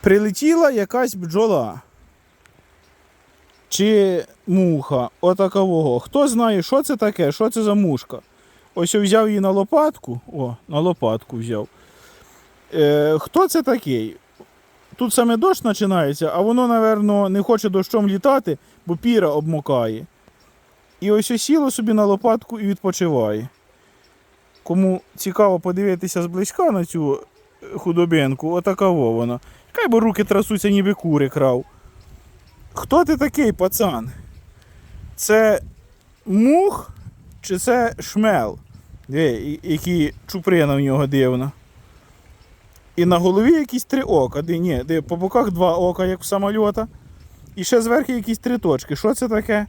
Прилетіла якась бджола. Чи муха, отакового. Хто знає, що це таке, що це за мушка? Ось я взяв її на лопатку. О, на лопатку взяв. Е, хто це такий? Тут саме дощ починається, а воно, напевно, не хоче дощом літати, бо піра обмокає. І ось сіло собі на лопатку і відпочиває. Кому цікаво подивитися зблизька на цю худобинку, отакаво вона. Хай би руки трасуться, ніби кури крав. Хто ти такий, пацан? Це мух чи це шмел? Диви, які чуприна в нього дивна. І на голові якісь три ока. Ди, ні, диви, по боках два ока, як у самольота. І ще зверху якісь три точки. Що це таке?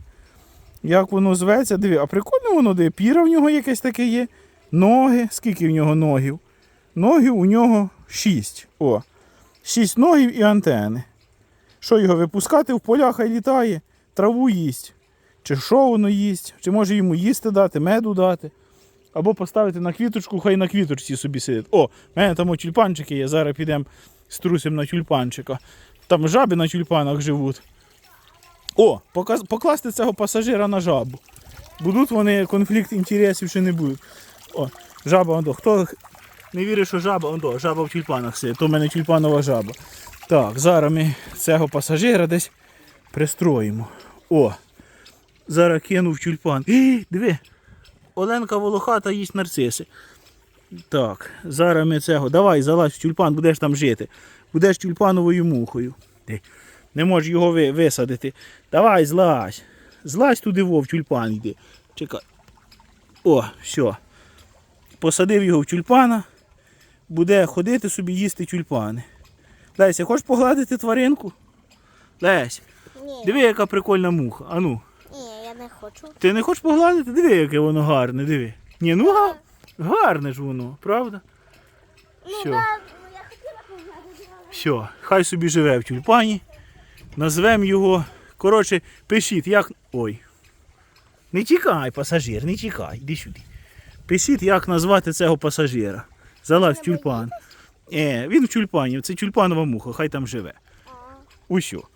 Як воно зветься? Диви, а прикольно воно диви. Піра в нього якесь таке є. Ноги. Скільки в нього ногів? Ногів у нього шість. О. Шість ногів і антени. Що його випускати в полях хай літає, траву їсть. Чи що воно їсть, чи може йому їсти дати, меду дати. Або поставити на квіточку, хай на квіточці собі сидить. О, в мене там тюльпанчики є, зараз підемо струсимо на тюльпанчика. Там жаби на тюльпанах живуть. О, показ- покласти цього пасажира на жабу. Будуть вони конфлікт інтересів чи не будуть. О, жаба. Хто не вірить, що жаба, ондо, жаба в тюльпанах сидить, то в мене тюльпанова жаба. Так, зараз ми цього пасажира десь пристроїмо. О! Зараз кину в тюльпан. Ій, диви! Оленка волохата їсть нарциси. Так, зараз ми цього. Давай, залазь в тюльпан, будеш там жити. Будеш тюльпановою мухою. Ти. Не можеш його ви- висадити. Давай, злазь. Злазь туди вов, тюльпан йди. Чекай. О, все. Посадив його в тюльпана. Буде ходити собі їсти тюльпани. Леся, хочеш погладити тваринку? Лесь, Ні, диви, яка прикольна муха. Ану, ні, я не хочу. ти не хочеш погладити? Диви, яке воно гарне, диви. Ні, ну га- гарне ж воно, правда? Все, Ну, я хотіла погладити, але... все, хай собі живе в тюльпані. Назвемо його. Коротше, пишіть, як. Ой. Не тікай, пасажир, не тікай, іди сюди. Пишіть, як назвати цього пасажира. Залазь в тюльпан. Е, він в тюльпані, це тюльпанова муха, хай там живе. Усю. Усьо.